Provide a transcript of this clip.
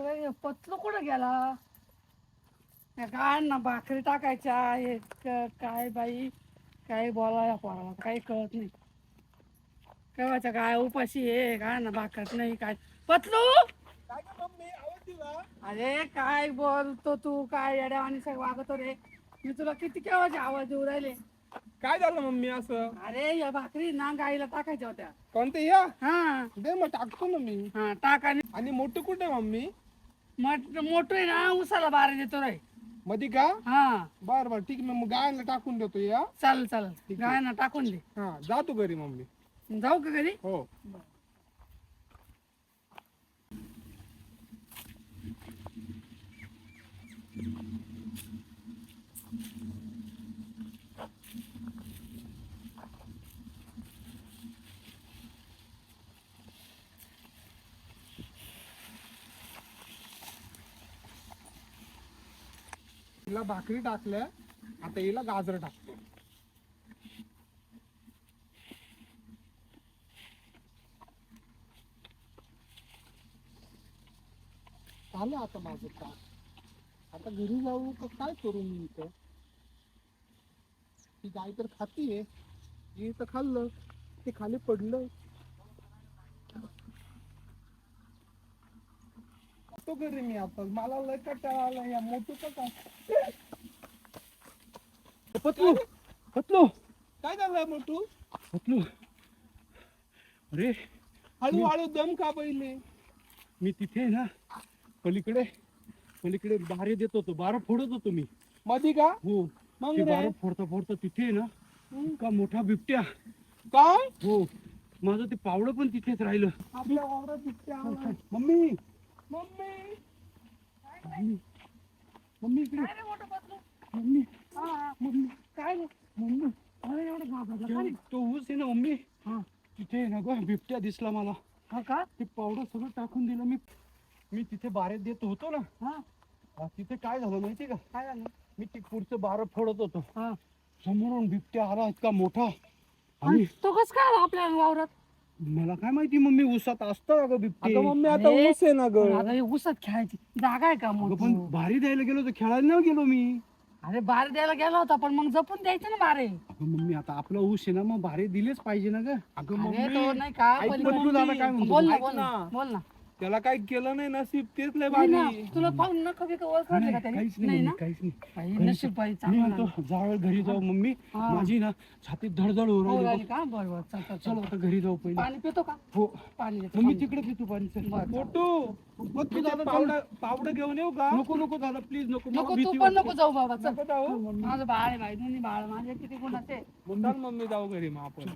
पतलू कुठं गेला? काय ना भाकरी टाकायच्या हे काय बाई? काय बोलाया पोराला? काही कळत नाही. केव्हाच्या काय उपाशी आहे? काय ना भाकरत नाही काय? पतलू! मम्मी अरे काय बोलतो तू? काय येड्या आणि सगळं वागतो रे? मी तुला किती केव्हाचे आवाज देऊ राहिले? काय झालं मम्मी असं? अरे या भाकरी ना गाईला टाकायच्या होत्या. कोणते या हा. दे मग टाकतो ना मी. हा टाक आणि आणि मोठं कुठे मम्मी? मोठं आहे ना उसाला बारा देतो रे. मधी का? हा. बर बर ठीक आहे मग गायला टाकून देतो या. चालेल चालेल. गायना टाकून दे. हा जातो घरी मम्मी. जाऊ का घरी? हो. हिला भाकरी टाकल्या आता हिला गाजर टाकतो झालं आता माझं काम. आता घरी जाऊ तर काय करू मी इथं? ती गाय तर खातीये मी तर खाल्लं. ते खाली पडलं. तो घरी मी आता मला लय कटाळा आला या मोठू का पतलू पतलू. काय झालं मोठू? पतलू. अरे हळूहळू दम का पहिले मी तिथे ना पलीकडे पलीकडे बारे देत होतो बारा फोडत होतो मी. मधी का? हो मग ते रे? बारा फोडता फोडता तिथे ना का मोठा बिबट्या. काय? हो माझं ते पावडं पण तिथेच राहिलं. आपल्या वावरात बिबट्या आला. मम्मी! मम्मी! मम्मी! मम्मी इकडे. मम्मी. हा मम्मी. काय मम्मी अरे एवढं घाबरला तो ऊस आहे ना मम्मी. हा. तिथे ना ग बिबट्या दिसला मला. हा का? ते पावडं सगळं टाकून दिलं मी. मी तिथे बारे देत होतो ना. हा. तिथे काय झालं माहिती का? काय झालं? मी ते पुढचं बारं फोडत होतो. हा. समोरून बिबट्या आला इतका मोठा. आणि तो कस काय आला आपल्या वावरात? मला काय माहिती मम्मी उसात असतं अगं बिबटे. आता मम्मी आता ऊस आहे ना ग. हे ऊसात खेळायची जागा आहे का मग पण भारी द्यायला गेलो तर खेळायला नाही गेलो मी. अरे बारे द्यायला गेला होता पण मग जपून द्यायचं ना बारे. अगं मम्मी आता आपला ऊस आहे ना मग भारी दिलेच पाहिजे ना ग. अगं अरे तो मम्मी नाही का ऐक पण ना मग- तू दादा काय म्हणतो? बोल ना बोल ना. बोल ना. त्याला काय केलं नाही नसीब तेच लय नाही ना, भारी. तुला पाहून नका बिका ओळखलं का नाही, त्याने? काहीच नाही नाही ना? मम्मी, काहीच नाही. बाई, घरी नशीब बाई मी चांगलं म्हणतो झालं. जावळ घरी जाऊ मम्मी. हा. माझी ना छातीत धडधड होऊ हो, राहिली. का? बरं बरं चल चल चल चल. आता घरी जाऊ पहिले. पाणी पितो का? हो. पाणी देतो, मम्मी पाणी. तिकडे पितो पाणी चल. बरं, चल. मोठू बघ की दादा, चल. पावडं पावडं घेऊन येऊ का? नको नको. दादा प्लीज नको. मला नको भीती तू पण वाटते. नको जाऊ बाबा चल. नको जाऊ. माझं बाळ आहे बाई दोन्ही बाळ माझे किती गुणाचे? मम्मी जाऊ घरी मग आपण.